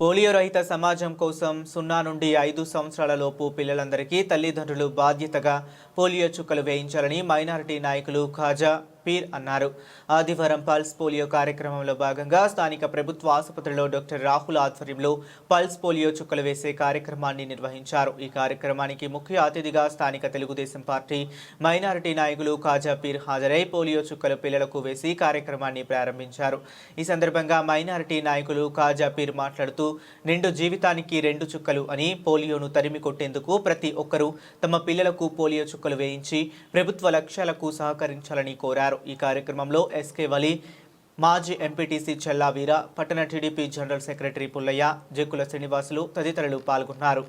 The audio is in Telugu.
పోలియో రహిత సమాజం కోసం సున్నా నుండి ఐదు సంవత్సరాల లోపు పిల్లలందరికీ తల్లిదండ్రులు బాధ్యతగా పోలియో చుక్కలు వేయించాలని మైనారిటీ నాయకులు ఖాజా పీర్ అన్నారు. ఆదివారం పల్స్ పోలియో కార్యక్రమంలో భాగంగా స్థానిక ప్రభుత్వ ఆసుపత్రిలో డాక్టర్ రాహుల్ ఆధ్వర్యంలో పల్స్ పోలియో చుక్కలు వేసే కార్యక్రమాన్ని నిర్వహించారు. ఈ కార్యక్రమానికి ముఖ్య అతిథిగా స్థానిక తెలుగుదేశం పార్టీ మైనారిటీ నాయకులు ఖాజా పీర్ హాజరై పోలియో చుక్కలు పిల్లలకు వేసి కార్యక్రమాన్ని ప్రారంభించారు. ఈ సందర్భంగా మైనారిటీ నాయకులు ఖాజా పీర్ మాట్లాడుతూ నిండు జీవితానికి రెండు చుక్కలు అని పోలియోను తరిమి కొట్టేందుకు ప్రతి ఒక్కరూ తమ పిల్లలకు పోలియో చుక్కలు వేయించి ప్రభుత్వ లక్ష్యాలకు సహకరించాలని కోరారు. ఈ కార్యక్రమంలో ఎస్కే వలి మాజీ ఎంపీటీసీ చెల్లా వీర పట్టణ TDP general secretary Pullaiah Jakkula Srinivasulu తదితరులు పాల్గొన్నారు.